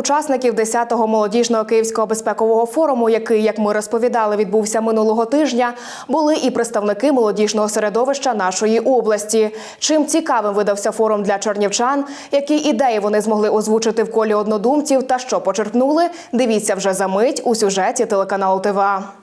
Учасників 10-го молодіжного київського безпекового форуму, який, як ми розповідали, відбувся минулого тижня, були і представники молодіжного середовища нашої області. Чим цікавим видався форум для чернівчан, які ідеї вони змогли озвучити в колі однодумців та що почерпнули, дивіться вже за мить у сюжеті телеканалу ТВА.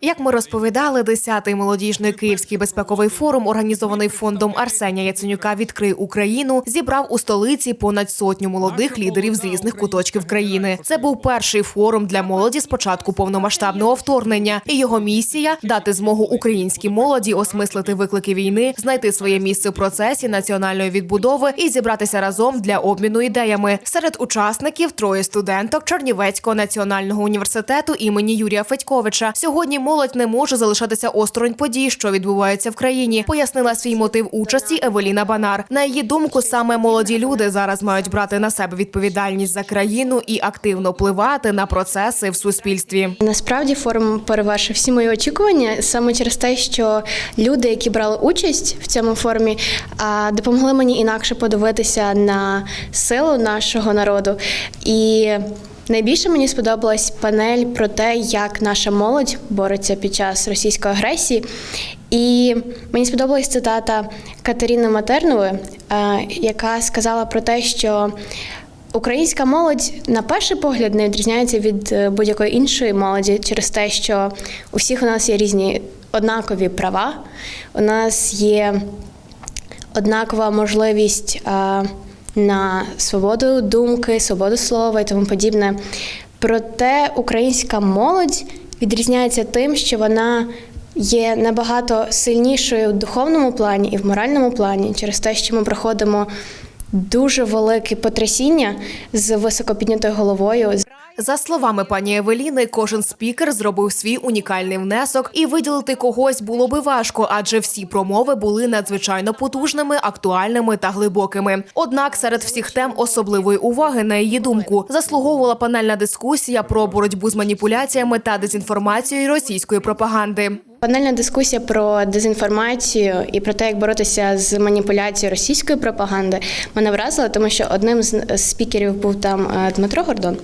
Як ми розповідали, 10-й молодіжний київський безпековий форум, організований фондом Арсенія Яценюка Відкрий Україну, зібрав у столиці понад сотню молодих лідерів з різних куточків країни. Це був перший форум для молоді з початку повномасштабного вторгнення, і його місія дати змогу українській молоді осмислити виклики війни, знайти своє місце в процесі національної відбудови і зібратися разом для обміну ідеями. Серед учасників троє студенток Чернівецького національного університету імені Юрія Федьковича. Сьогодні молодь не може залишатися осторонь подій, що відбуваються в країні. Пояснила свій мотив участі Евеліна Банар. На її думку, саме молоді люди зараз мають брати на себе відповідальність за країну і активно впливати на процеси в суспільстві. Насправді форум перевершив всі мої очікування саме через те, що люди, які брали участь в цьому форумі, допомогли мені інакше подивитися на силу нашого народу. І найбільше мені сподобалась панель про те, як наша молодь бореться під час російської агресії. І мені сподобалась цитата Катерини Матернової, е, яка сказала про те, що Українська молодь на перший погляд не відрізняється від е, будь-якої іншої молоді через те, що у всіх у нас є різні однакові права, у нас є однакова можливість е, на свободу думки, свободу слова і тому подібне. Проте українська молодь відрізняється тим, що вона є набагато сильнішою в духовному плані і в моральному плані через те, що ми проходимо дуже велике потрясіння з високопіднятою головою. За словами пані Евеліни, кожен спікер зробив свій унікальний внесок, і виділити когось було би важко, адже всі промови були надзвичайно потужними, актуальними та глибокими. Однак серед всіх тем особливої уваги, на її думку, заслуговувала панельна дискусія про боротьбу з маніпуляціями та дезінформацією російської пропаганди. Панельна дискусія про дезінформацію і про те, як боротися з маніпуляцією російської пропаганди, мене вразила, тому що одним з спікерів був там е, Дмитро Гордон,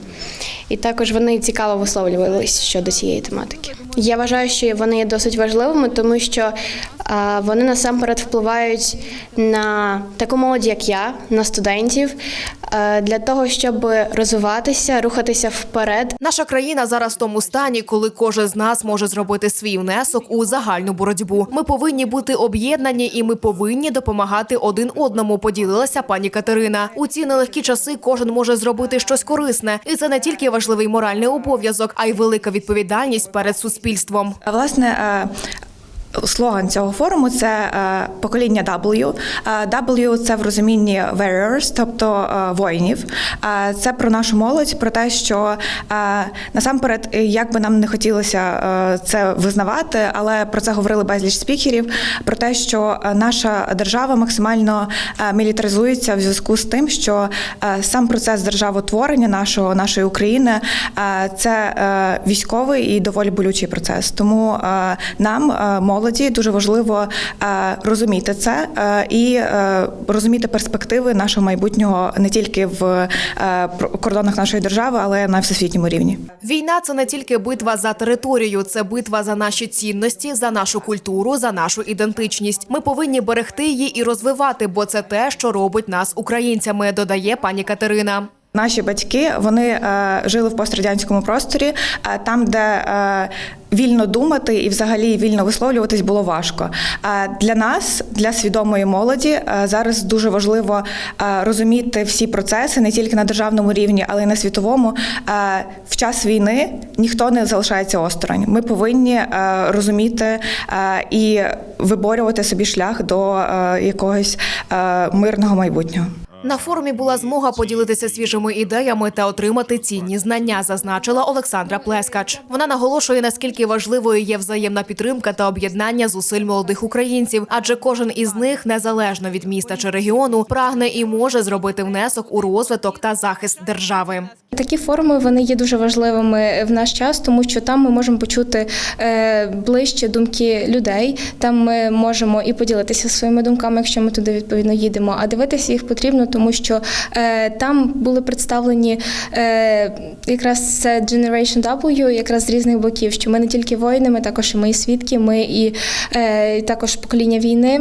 і також вони цікаво висловлювалися щодо цієї тематики. Я вважаю, що вони є досить важливими, тому що вони насамперед впливають на таку молодь, як я, на студентів, для того, щоб розвиватися, рухатися вперед. Наша країна зараз в тому стані, коли кожен з нас може зробити свій внесок у загальну боротьбу. Ми повинні бути об'єднані, і ми повинні допомагати один одному. Поділилася пані Катерина. У ці нелегкі часи кожен може зробити щось корисне, і це не тільки важливий моральний обов'язок, а й велика відповідальність перед суспільством. Власне, е, слоган цього форуму це е, покоління W. Е, W – це в розумінні warriors, тобто е, воїнів. Це про нашу молодь, про те, що насамперед, як би нам не хотілося це визнавати, але про це говорили безліч спікерів. Про те, що наша держава максимально мілітаризується в зв'язку з тим, що сам процес державотворення нашого нашої України це військовий і доволі болючий процес. Тому нам, е, молоді, дуже важливо е, розуміти це е, і е, розуміти перспективи нашого майбутнього не тільки в кордонах нашої держави, але на всесвітньому рівні. Війна це не тільки битва за територію, це битва за наші цінності, за нашу культуру, за нашу ідентичність. Ми повинні берегти її і розвивати, бо це те, що робить нас українцями, додає пані Катерина. Наші батьки вони е, жили в пострадянському просторі, е, там, де е, вільно думати і взагалі вільно висловлюватись було важко. Е, для нас, для свідомої молоді, е, зараз дуже важливо е, розуміти всі процеси не тільки на державному рівні, але й на світовому. Е, в час війни ніхто не залишається осторонь. Ми повинні е, розуміти е, і виборювати собі шлях до е, якогось е, мирного майбутнього. На форумі була змога поділитися свіжими ідеями та отримати цінні знання, зазначила Олександра Плескач. Вона наголошує, наскільки важливою є взаємна підтримка та об'єднання зусиль молодих українців, адже кожен із них, незалежно від міста чи регіону, прагне і може зробити внесок у розвиток та захист держави. Такі форуми вони є дуже важливими в наш час, тому що там ми можемо почути е, ближче думки людей. Там ми можемо і поділитися своїми думками, якщо ми туди відповідно їдемо. А дивитися їх потрібно, тому що е, там були представлені е, якраз це Generation W, якраз з різних боків. Що ми не тільки воїни, ми також і і свідки, ми і е, також покоління війни.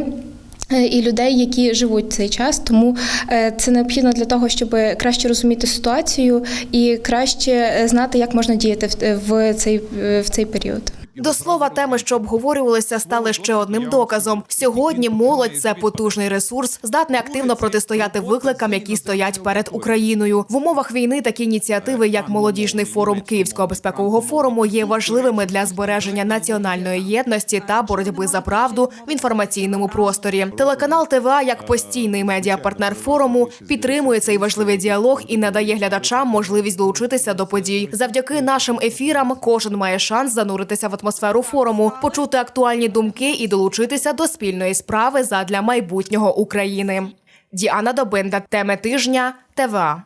Е, І людей, які живуть цей час, тому е, це необхідно для того, щоб краще розуміти ситуацію і краще е, знати, як можна діяти в цей в цей період. До слова, теми, що обговорювалися, стали ще одним доказом. Сьогодні молодь це потужний ресурс, здатний активно протистояти викликам, які стоять перед Україною. В умовах війни такі ініціативи, як молодіжний форум Київського безпекового форуму, є важливими для збереження національної єдності та боротьби за правду в інформаційному просторі. Телеканал ТВА, як постійний медіапартнер форуму, підтримує цей важливий діалог і надає глядачам можливість долучитися до подій. Завдяки нашим ефірам кожен має шанс зануритися в атмосферу форуму, почути актуальні думки і долучитися до спільної справи задля майбутнього України. Діана Добинда, теми тижня, ТВА.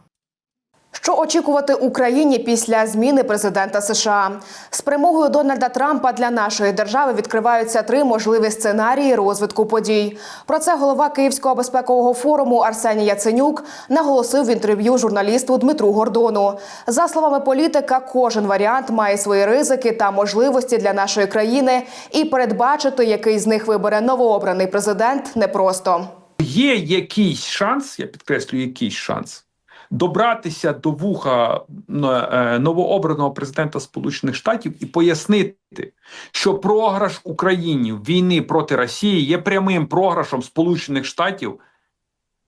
Що очікувати Україні після зміни президента США? З перемогою Дональда Трампа для нашої держави відкриваються три можливі сценарії розвитку подій. Про це голова Київського безпекового форуму Арсеній Яценюк наголосив в інтерв'ю журналісту Дмитру Гордону. За словами політика, кожен варіант має свої ризики та можливості для нашої країни, і передбачити, який з них вибере новообраний президент, непросто. Є якийсь шанс, я підкреслюю, якийсь шанс добратися до вуха е, новообраного президента Сполучених Штатів і пояснити, що програш Україні в війни проти Росії є прямим програшом Сполучених Штатів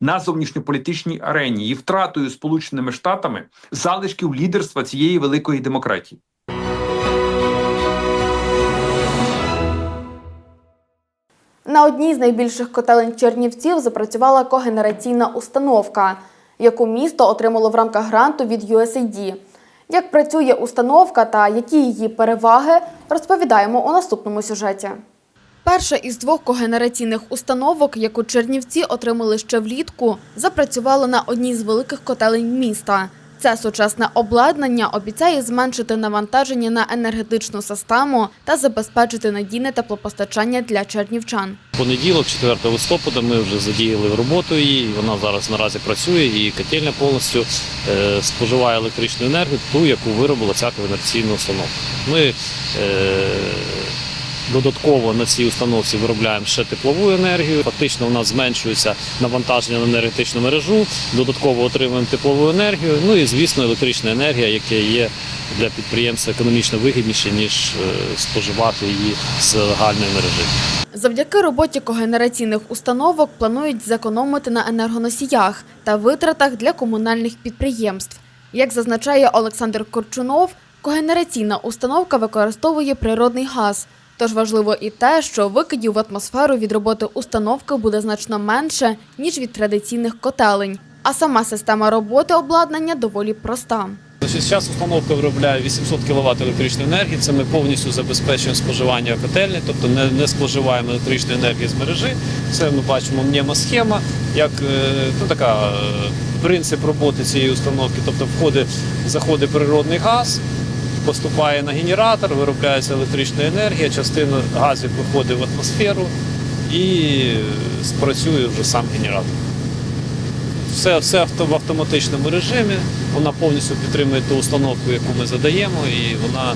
на зовнішньополітичній арені і втратою Сполученими Штатами залишків лідерства цієї великої демократії. На одній з найбільших котелень Чернівців запрацювала когенераційна установка, яку місто отримало в рамках гранту від USAID. Як працює установка та які її переваги, розповідаємо у наступному сюжеті. Перша із двох когенераційних установок, яку Чернівці отримали ще влітку, запрацювала на одній з великих котелень міста. Це сучасне обладнання обіцяє зменшити навантаження на енергетичну систему та забезпечити надійне теплопостачання для чернівчан. Понеділок, 4 листопада, ми вже задіяли роботу її. Вона зараз наразі працює і котельня повністю е, споживає електричну енергію, ту, яку виробила ця комерційна установка. Ми е, додатково на цій установці виробляємо ще теплову енергію. Фактично, у нас зменшується навантаження на енергетичну мережу. Додатково отримуємо теплову енергію. Ну і звісно, електрична енергія, яка є для підприємства економічно вигідніше ніж е, споживати її з загальної мережі. Завдяки роботі когенераційних установок планують зекономити на енергоносіях та витратах для комунальних підприємств. Як зазначає Олександр Корчунов, когенераційна установка використовує природний газ. Тож важливо і те, що викидів в атмосферу від роботи установки буде значно менше, ніж від традиційних котелень. А сама система роботи обладнання доволі проста. Зараз установка виробляє 800 кВт електричної енергії. Це ми повністю забезпечуємо споживання котельні, тобто не, не споживаємо електричної енергії з мережі. Це ми бачимо мнемосхема, як е, ну, така е, принцип роботи цієї установки. Тобто входить, заходить природний газ, поступає на генератор, виробляється електрична енергія, частина газів виходить в атмосферу і спрацює вже сам генератор. Все, все в автоматичному режимі. Вона повністю підтримує ту установку, яку ми задаємо, і вона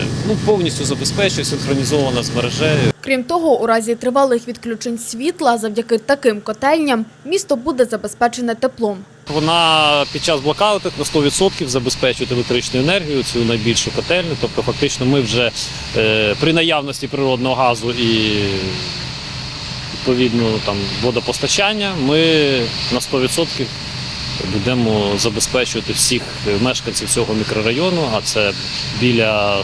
е, ну, повністю забезпечує синхронізована з мережею. Крім того, у разі тривалих відключень світла, завдяки таким котельням, місто буде забезпечене теплом. Вона під час блокауту на 100% забезпечує електричну енергію, цю найбільшу котельню. Тобто, фактично, ми вже е, при наявності природного газу і відповідно там водопостачання, ми на 100% будемо забезпечувати всіх мешканців цього мікрорайону, а це біля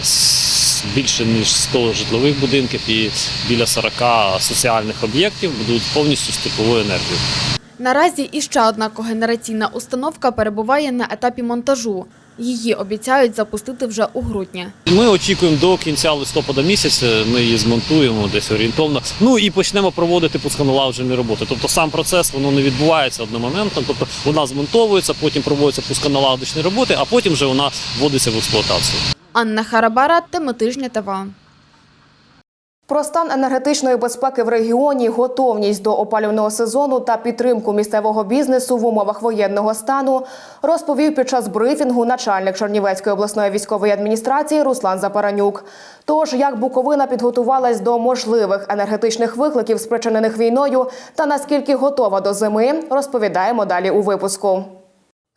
більше ніж 100 житлових будинків і біля 40 соціальних об'єктів будуть повністю з тепловою енергією. Наразі іще одна когенераційна установка перебуває на етапі монтажу. Її обіцяють запустити вже у грудні. Ми очікуємо до кінця листопада місяця. Ми її змонтуємо десь орієнтовно. Ну і почнемо проводити пусконалагоджені роботи. Тобто сам процес воно не відбувається одномоментно. Тобто вона змонтовується, потім проводяться пусконалагодочні роботи, а потім вже вона вводиться в експлуатацію. Анна Харабара, теми тижня ТВ. Про стан енергетичної безпеки в регіоні, готовність до опалювального сезону та підтримку місцевого бізнесу в умовах воєнного стану розповів під час брифінгу начальник Чернівецької обласної військової адміністрації Руслан Запаранюк. Тож як Буковина підготувалась до можливих енергетичних викликів, спричинених війною, та наскільки готова до зими, розповідаємо далі у випуску.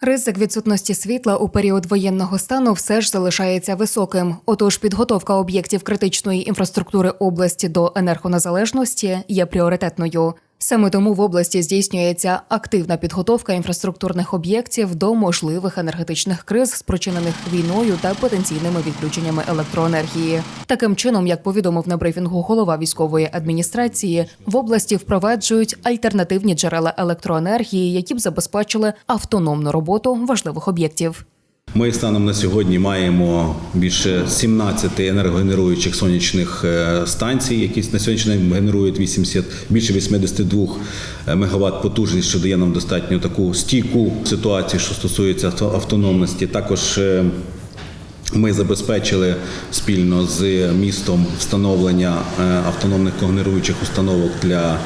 Ризик відсутності світла у період воєнного стану все ж залишається високим. Отож, підготовка об'єктів критичної інфраструктури області до енергонезалежності є пріоритетною. Саме тому в області здійснюється активна підготовка інфраструктурних об'єктів до можливих енергетичних криз, спричинених війною та потенційними відключеннями електроенергії. Таким чином, як повідомив на брифінгу голова військової адміністрації, в області впроваджують альтернативні джерела електроенергії, які б забезпечили автономну роботу важливих об'єктів. Ми станом на сьогодні маємо більше 17 енергогенеруючих сонячних е, станцій, які на сьогоднішній генерують 80, більше 82 мегаватт потужність, що дає нам достатньо таку стійку ситуацію, що стосується автономності. Також е, ми забезпечили спільно з містом встановлення е, автономних когенеруючих установок для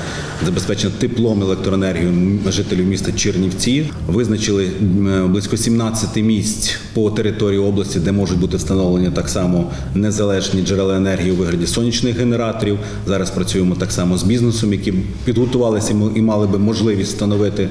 забезпечення теплом електроенергією жителів міста Чернівці. Визначили близько 17 місць по території області, де можуть бути встановлені так само незалежні джерела енергії у вигляді сонячних генераторів. Зараз працюємо так само з бізнесом, які підготувалися і мали би можливість встановити е,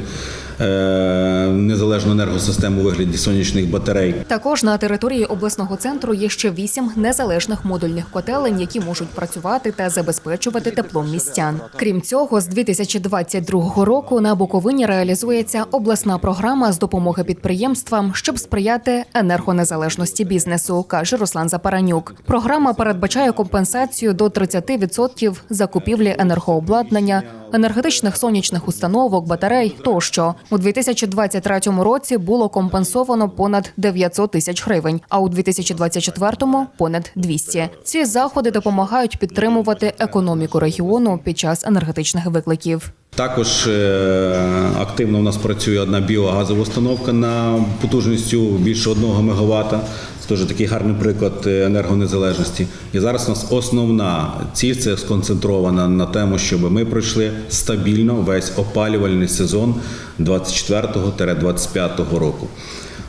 незалежну енергосистему у вигляді сонячних батарей. Також на території обласного центру є ще вісім незалежних модульних котелень, які можуть працювати та забезпечувати теплом містян. Крім цього, з 2022 року на Буковині реалізується обласна програма з допомоги підприємствам, щоб сприяти енергонезалежності бізнесу, каже Руслан Запаранюк. Програма передбачає компенсацію до 30% закупівлі енергообладнання, енергетичних сонячних установок, батарей тощо. У 2023 році було компенсовано понад 900 тисяч гривень, а у 2024 – понад 200. Ці заходи допомагають підтримувати економіку регіону під час енергетичних викликів. Також е, активно у нас працює одна біогазова установка на потужністю більше 1 МВт. Це теж такий гарний приклад е, енергонезалежності. І зараз у нас основна ціль це сконцентрована на тому, щоб ми пройшли стабільно весь опалювальний сезон 24-25 року.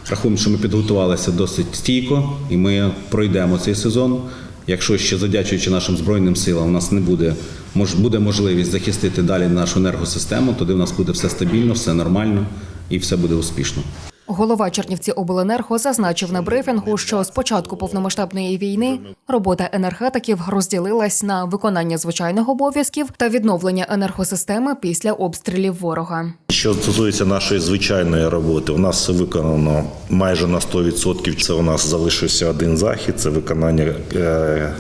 Рахуємо, що ми підготувалися досить стійко, і ми пройдемо цей сезон. Якщо ще задячуючи нашим збройним силам, у нас не буде мож, буде можливість захистити далі нашу енергосистему, тоді в нас буде все стабільно, все нормально і все буде успішно. Голова Чернівці обленерго зазначив на брифінгу, що з початку повномасштабної війни робота енергетиків розділилась на виконання звичайних обов'язків та відновлення енергосистеми після обстрілів ворога. Що стосується нашої звичайної роботи, у нас виконано майже на 100%. Це у нас залишився один захід це виконання е,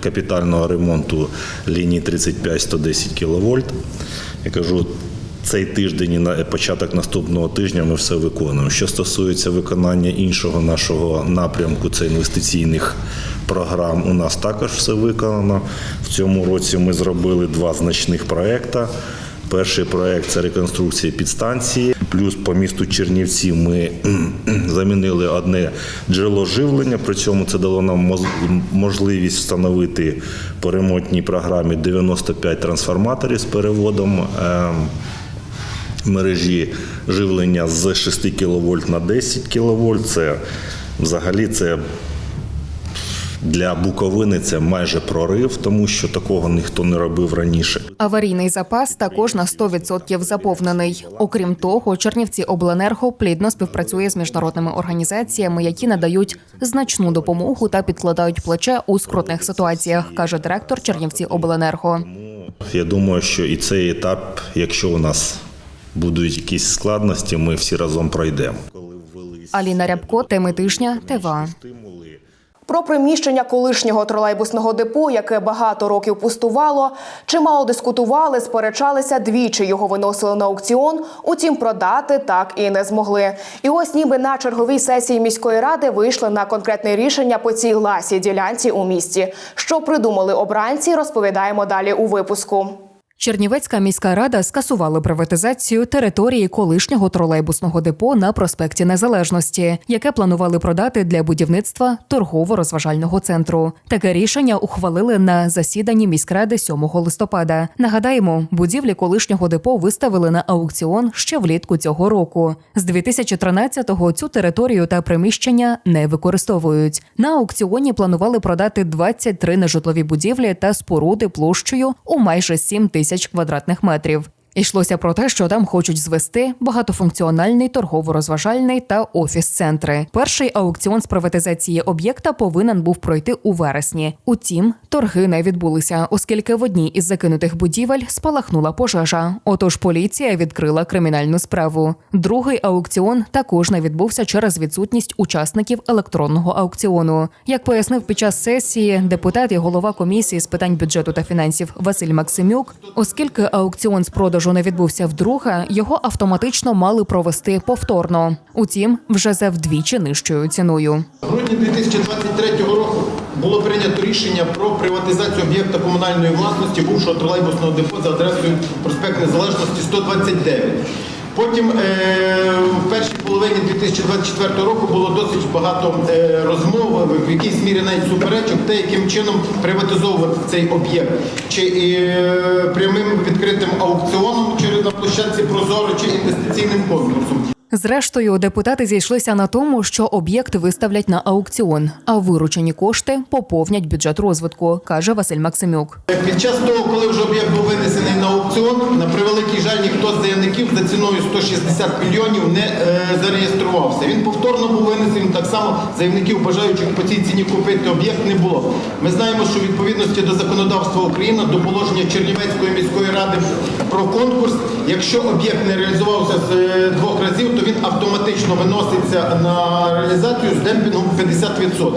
капітального ремонту лінії 35-110 кВт. Я кажу, цей тиждень і на початок наступного тижня ми все виконуємо. Що стосується виконання іншого нашого напрямку, це інвестиційних програм, у нас також все виконано. В цьому році ми зробили два значних проекти. Перший проект це реконструкція підстанції. Плюс по місту Чернівці ми замінили одне джерело живлення. При цьому це дало нам можливість встановити по ремонтній програмі 95 трансформаторів з переводом. Мережі живлення з 6 кВт на 10 кВт. Це взагалі це для Буковини це майже прорив, тому що такого ніхто не робив раніше. Аварійний запас також на 100% заповнений. Окрім того, Чернівці Обленерго плідно співпрацює з міжнародними організаціями, які надають значну допомогу та підкладають плече у скрутних ситуаціях, каже директор Чернівці Обленерго. Я думаю, що і цей етап, якщо у нас будуть якісь складності, ми всі разом пройдемо. Аліна Рябко, теми тижня, ТВА. Про приміщення колишнього тролейбусного депо, яке багато років пустувало, чимало дискутували, сперечалися двічі його виносили на аукціон. Утім, продати так і не змогли. І ось, ніби на черговій сесії міської ради вийшли на конкретне рішення по цій ласій ділянці у місті. Що придумали обранці, розповідаємо далі у випуску. Чернівецька міська рада скасувала приватизацію території колишнього тролейбусного депо на проспекті Незалежності, яке планували продати для будівництва торгово-розважального центру. Таке рішення ухвалили на засіданні міськради 7 листопада. Нагадаємо, будівлі колишнього депо виставили на аукціон ще влітку цього року. З 2013-го цю територію та приміщення не використовують. На аукціоні планували продати 23 нежитлові будівлі та споруди площею у майже 7 тисяч квадратних метрів. Йшлося про те, що там хочуть звести багатофункціональний торгово-розважальний та офіс-центри. Перший аукціон з приватизації об'єкта повинен був пройти у вересні. Утім, торги не відбулися, оскільки в одній із закинутих будівель спалахнула пожежа. Отож, поліція відкрила кримінальну справу. Другий аукціон також не відбувся через відсутність учасників електронного аукціону. Як пояснив під час сесії депутат і голова комісії з питань бюджету та фінансів Василь Максимюк, оскільки аукціон з продажу не відбувся вдруге, його автоматично мали провести повторно. Утім, вже за вдвічі нижчою ціною. В грудні 2023 року було прийнято рішення про приватизацію об'єкта комунальної власності бувшого тролейбусного депо за адресою проспект Незалежності 129. Потім е, в першій половині 2024 року було досить багато е, розмов, в якійсь мірі навіть суперечок, те, яким чином приватизовувати цей об'єкт. Чи е, прямим відкритим аукціоном, чи на площадці Прозоро, чи інвестиційним конкурсом. Зрештою, депутати зійшлися на тому, що об'єкт виставлять на аукціон, а виручені кошти поповнять бюджет розвитку, каже Василь Максимюк. Під час того, коли вже об'єкт був винесений на аукціон, на превеликий жаль, ніхто з заявників за ціною 160 мільйонів не е, зареєструвався. Він повторно був винесений. Так само заявників, бажаючих по цій ціні купити об'єкт, не було. Ми знаємо, що відповідності до законодавства України, до положення Чернівецької міської ради про конкурс, якщо об'єкт не реалізувався з е, двох разів, то він автоматично виноситься на реалізацію з демпінгом 50%.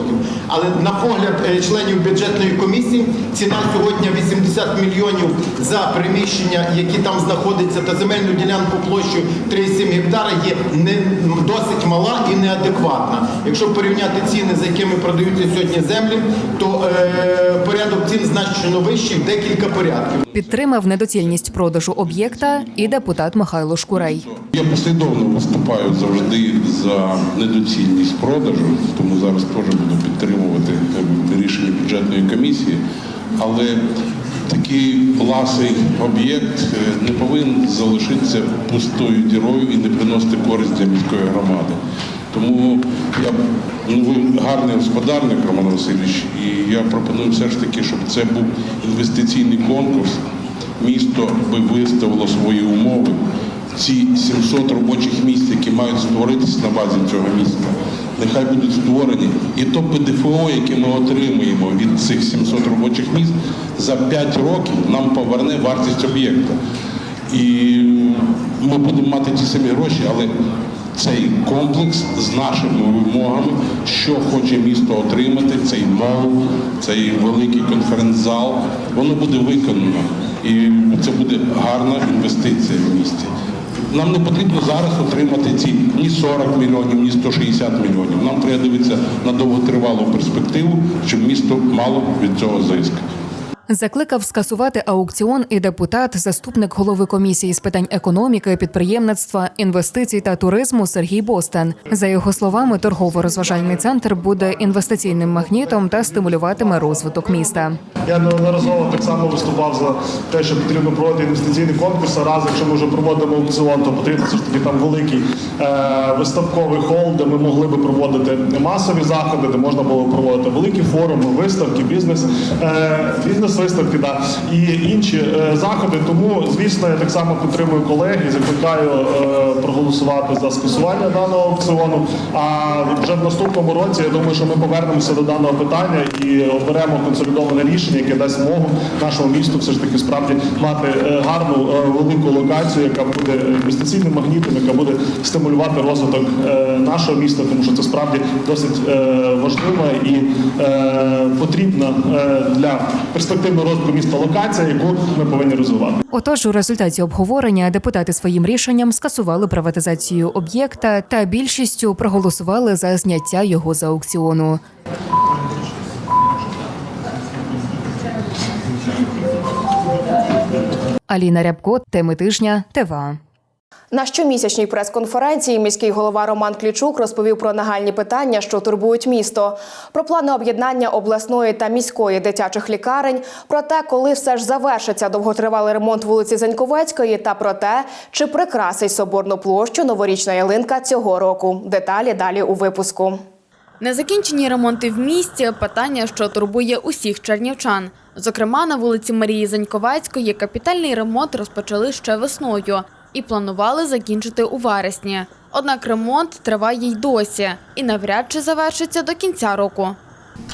Але на погляд е, членів бюджетної комісії ціна сьогодні 80 мільйонів за приміщення, які там знаходяться, та земельну ділянку площею 3,7 гектара є не досить мала і неадекватна. Якщо порівняти ціни, за якими продаються сьогодні землі, то е, порядок цін значно вищий в декілька порядків. Підтримав недоцільність продажу об'єкта і депутат Михайло Шкурей. Я послідовно виступаю завжди за недоцільність продажу, тому зараз теж буду підтримувати е, рішення бюджетної комісії. Але такий ласий об'єкт е, не повинен залишитися пустою дірою і не приносити користь для міської громади. Тому я ну, ви гарний господарник, Роман Васильович, і я пропоную все ж таки, щоб це був інвестиційний конкурс. Місто би виставило свої умови. Ці 700 робочих місць, які мають створитися на базі цього міста, нехай будуть створені. І то ПДФО, яке ми отримуємо від цих 700 робочих місць, за 5 років нам поверне вартість об'єкта. І ми будемо мати ті самі гроші, але цей комплекс з нашими вимогами, що хоче місто отримати, цей мол, цей великий конференц-зал, воно буде виконано. І це буде гарна інвестиція в місті. Нам не потрібно зараз отримати ці ні 40 мільйонів, ні 160 мільйонів. Нам треба дивитися на довготривалу перспективу, щоб місто мало від цього зиск. Закликав скасувати аукціон і депутат, заступник голови комісії з питань економіки, підприємництва, інвестицій та туризму Сергій Бостен. За його словами, торгово-розважальний центр буде інвестиційним магнітом та стимулюватиме розвиток міста. Я неодноразово так само виступав за те, що потрібно проводити інвестиційний конкурс. А раз, якщо ми вже проводимо аукціон, то потрібно все ж таки там великий е, виставковий хол, де ми могли би проводити масові заходи, де можна було проводити великі форуми, виставки, бізнес. Е, бізнес виставки да, і інші е, заходи. Тому, звісно, я так само підтримую колег і закликаю е, проголосувати за скасування даного аукціону. А вже в наступному році я думаю, що ми повернемося до даного питання і оберемо консолідоване рішення, яке дасть змогу нашому місту все ж таки справді мати е, гарну е, велику локацію, яка буде інвестиційним магнітом, яка буде стимулювати розвиток е, нашого міста, тому що це справді досить е, важлива і е, потрібна е, для перспективного розвитку міста локація, яку ми повинні розвивати. Отож, у результаті обговорення депутати своїм рішенням скасували приватизацію об'єкта та більшістю проголосували за зняття його з аукціону. Аліна Рябко, теми тижня, ТВА. На щомісячній прес-конференції міський голова Роман Клічук розповів про нагальні питання, що турбують місто, про плани об'єднання обласної та міської дитячих лікарень, про те, коли все ж завершиться довготривалий ремонт вулиці Заньковецької, та про те, чи прикрасить соборну площу новорічна ялинка цього року. Деталі далі у випуску. Незакінчені ремонти в місті – питання, що турбує усіх чернівчан. Зокрема, на вулиці Марії Заньковецької капітальний ремонт розпочали ще весною і планували закінчити у вересні. Однак ремонт триває й досі і навряд чи завершиться до кінця року.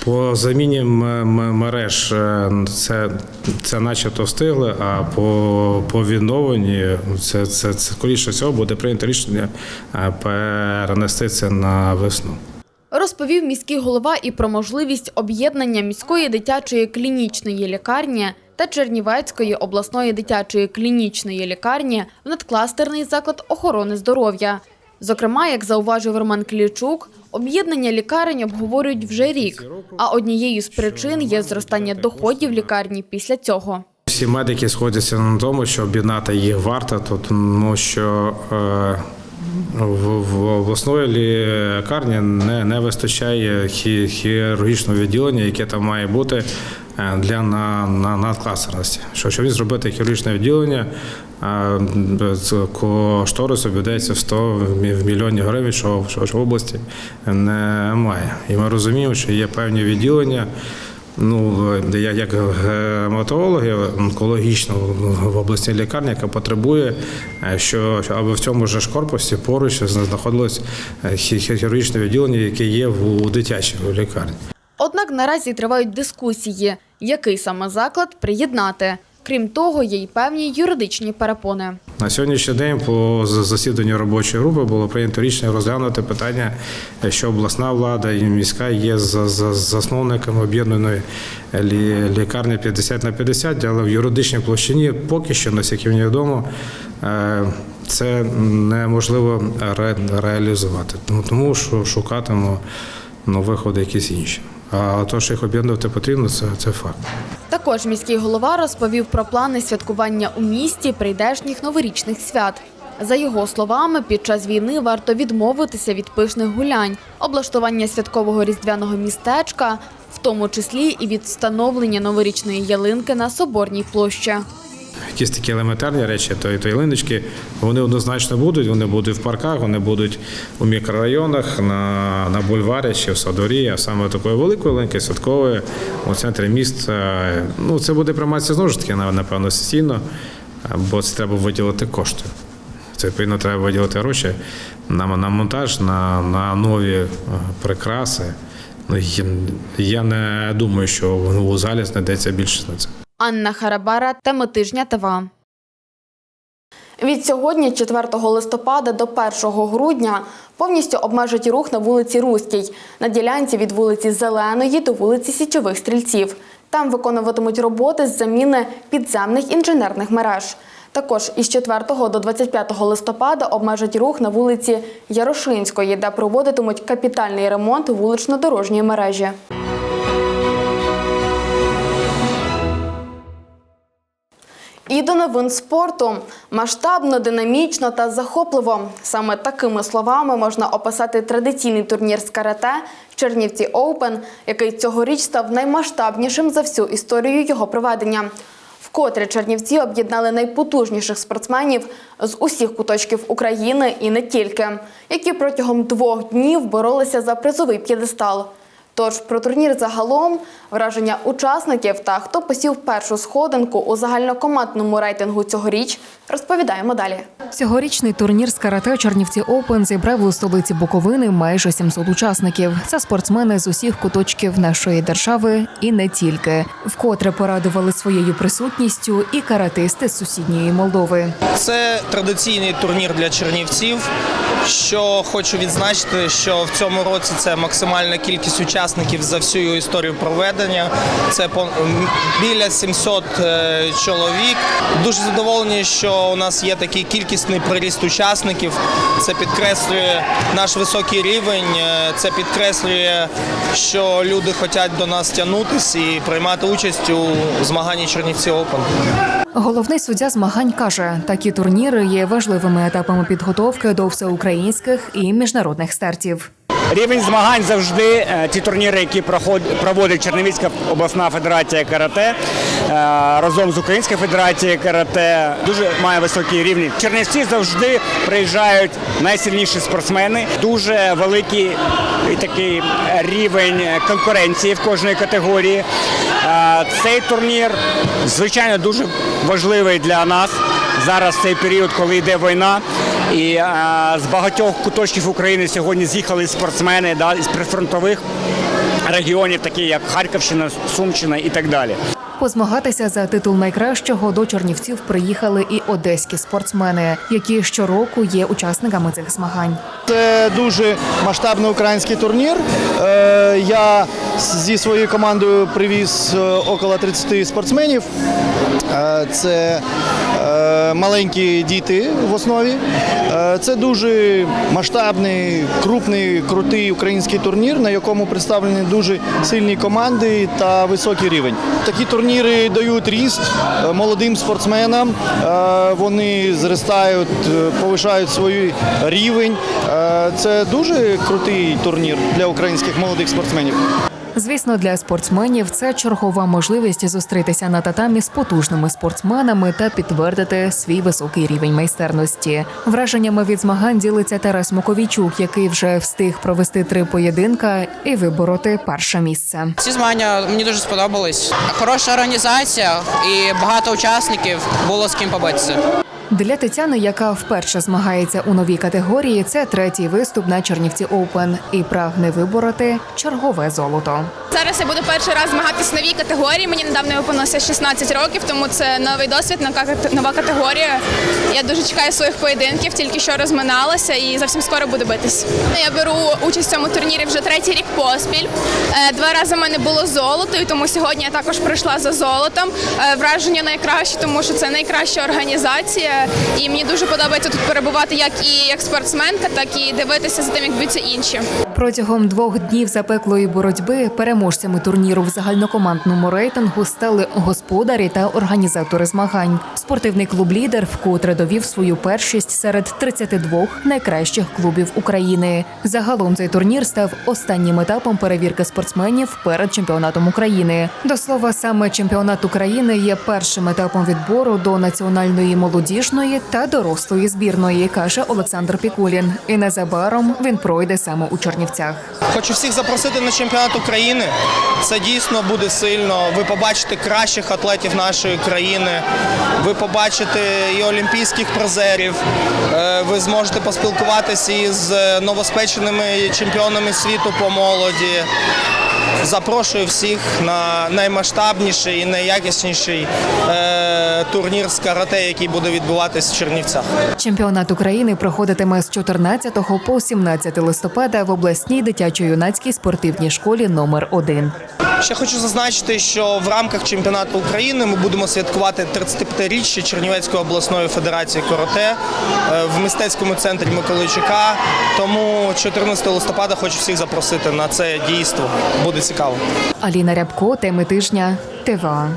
По заміні мереж е, це, це начебто встигли, а по, по відновленні це, це, це скоріше всього буде прийнято рішення е, перенести це на весну. Розповів міський голова і про можливість об'єднання міської дитячої клінічної лікарні та Чернівецької обласної дитячої клінічної лікарні в надкластерний заклад охорони здоров'я. Зокрема, як зауважив Роман Клічук, об'єднання лікарень обговорюють вже рік, а однією з причин є зростання доходів лікарні після цього. Всі медики сходяться на тому, що об'єднати їх варто, тому що е, в, обласної лікарні не, не вистачає хі- хірургічного відділення, яке там має бути для на, на, надкласерності. Що, щоб зробити хірургічне відділення, е, з кошторис обійдеться в 100 мільйонів гривень, що, що, в області немає. І ми розуміємо, що є певні відділення. Ну, де я як гематологи онкологічно в обласній лікарні, яка потребує, е, що аби в цьому ж корпусі поруч знаходилось е, хірургічне відділення, яке є в дитячій лікарні. Однак наразі тривають дискусії, який саме заклад приєднати. Крім того, є й певні юридичні перепони. На сьогоднішній день по засіданню робочої групи було прийнято рішення розглянути питання, що обласна влада і міська є за, за засновниками об'єднаної лікарні 50 на 50, але в юридичній площині поки що, наскільки мені відомо, е, це неможливо ре- реалізувати. Тому- що шукатимемо ну, виходи якісь інші. А то, що їх об'єднувати потрібно, це, це факт. Також міський голова розповів про плани святкування у місті прийдешніх новорічних свят. За його словами, під час війни варто відмовитися від пишних гулянь, облаштування святкового різдвяного містечка, в тому числі і від встановлення новорічної ялинки на соборній площі. Якісь такі елементарні речі, то, то ялиночки, вони однозначно будуть. Вони будуть в парках, вони будуть у мікрорайонах, на, на бульварі чи в садорі, а саме такої великої ялинки, святкової у центрі міста. Ну, це буде прийматися знову ж таки, на- напевно, сесійно, бо це треба виділити кошти. Це відповідно треба виділити гроші на, на монтаж, на, на нові е, прикраси. Ну, я не думаю, що у залі знайдеться більше на це. Анна Харабара, тема тижня ТВА. Від сьогодні, 4 листопада до 1 грудня, повністю обмежать рух на вулиці Руській, на ділянці від вулиці Зеленої до вулиці Січових Стрільців. Там виконуватимуть роботи з заміни підземних інженерних мереж. Також із 4 до 25 листопада обмежать рух на вулиці Ярошинської, де проводитимуть капітальний ремонт вулично-дорожньої мережі. І до новин спорту масштабно, динамічно та захопливо. Саме такими словами можна описати традиційний турнір з карате Чернівці Оупен, який цьогоріч став наймасштабнішим за всю історію його проведення. Вкотре Чернівці об'єднали найпотужніших спортсменів з усіх куточків України і не тільки, які протягом двох днів боролися за призовий п'єдестал. Тож про турнір загалом, враження учасників та хто посів першу сходинку у загальнокомандному рейтингу цьогоріч, розповідаємо далі. Цьогорічний турнір з карате Чернівці Оупен зібрав у столиці Буковини майже 700 учасників. Це спортсмени з усіх куточків нашої держави і не тільки. Вкотре порадували своєю присутністю і каратисти з сусідньої Молдови. Це традиційний турнір для чернівців. Що хочу відзначити, що в цьому році це максимальна кількість учасників за всю історію проведення. Це по- біля 700 е, чоловік. Дуже задоволені, що у нас є такий кількісний приріст учасників. Це підкреслює наш високий рівень. е, Це підкреслює, що люди хочуть до нас тягнутися і приймати участь у змаганні Чернівці Опен. Головний суддя змагань каже, такі турніри є важливими етапами підготовки до всеукраїнських і міжнародних стартів. Рівень змагань завжди е, ті турніри, які проводить Чернівецька обласна федерація карате е, разом з Українською федерацією карате, дуже має високий рівень. Чернівці завжди приїжджають найсильніші спортсмени. Дуже великий такий рівень конкуренції в кожній категорії. Е, Цей турнір звичайно дуже важливий для нас зараз цей період, коли йде війна. І е, з багатьох куточків України сьогодні з'їхали спортсмени да, із прифронтових регіонів, такі як Харківщина, Сумщина і так далі. Позмагатися за титул найкращого до Чернівців приїхали і одеські спортсмени, які щороку є учасниками цих змагань. Це дуже масштабний український турнір. Е, Я зі своєю командою привіз е, около 30 спортсменів. Це маленькі діти в основі. Е, Це дуже масштабний, крупний, крутий український турнір, на якому представлені дуже сильні команди та високий рівень. Такі турніри дають ріст е, молодим спортсменам. Е, Вони зростають, е, повишають свій рівень. Е, Це дуже крутий турнір для українських молодих спортсменів. Звісно, для спортсменів це чергова можливість зустрітися на татамі з потужними спортсменами та підтвердити свій високий рівень майстерності. Враженнями від змагань ділиться Тарас Муковійчук, який вже встиг провести три поєдинка і вибороти перше місце. Ці змагання мені дуже сподобались. Хороша організація і багато учасників було з ким побитися. Для Тетяни, яка вперше змагається у новій категорії, це третій виступ на Чернівці Оупен і прагне вибороти чергове золото. Зараз я буду перший раз змагатися в новій категорії. Мені недавно виповнилося 16 років, тому це новий досвід, нова- категорія. Я дуже чекаю своїх поєдинків, тільки що розминалася і зовсім скоро буду битись. Я беру участь в цьому турнірі вже третій рік поспіль. Е, Два рази в мене було золото, і тому сьогодні я також прийшла за золотом. Е, Враження найкраще, тому що це найкраща організація, і мені дуже подобається тут перебувати як і як спортсменка, так і дивитися за тим, як б'ються інші. Протягом двох днів запеклої боротьби переможцями турніру в загальнокомандному рейтингу стали господарі та організатори змагань. Спортивний клуб Лідер вкотре довів свою першість серед 32 найкращих клубів України. Загалом цей турнір став останнім етапом перевірки спортсменів перед чемпіонатом України. До слова, саме чемпіонат України є першим етапом відбору до національної молодіжної та дорослої збірної, каже Олександр Пікулін. І незабаром він пройде саме у Чернівцях. Хочу всіх запросити на чемпіонат України. Це дійсно буде сильно. Ви побачите кращих атлетів нашої країни. Ви побачите і олімпійських призерів. Е, Ви зможете поспілкуватися із новоспеченими чемпіонами світу по молоді. Запрошую всіх на наймасштабніший і найякісніший е, турнір з карате, який буде відбуватись в Чернівцях. Чемпіонат України проходитиме з 14 по 17 листопада в обласній дитячо-юнацькій спортивній школі номер 1 Ще хочу зазначити, що в рамках чемпіонату України ми будемо святкувати 35-річчя Чернівецької обласної федерації карате е, в мистецькому центрі Миколайчука. Тому 14 листопада хочу всіх запросити на це дійство. Буде цікаво. Аліна Рябко, теми тижня, ТВА.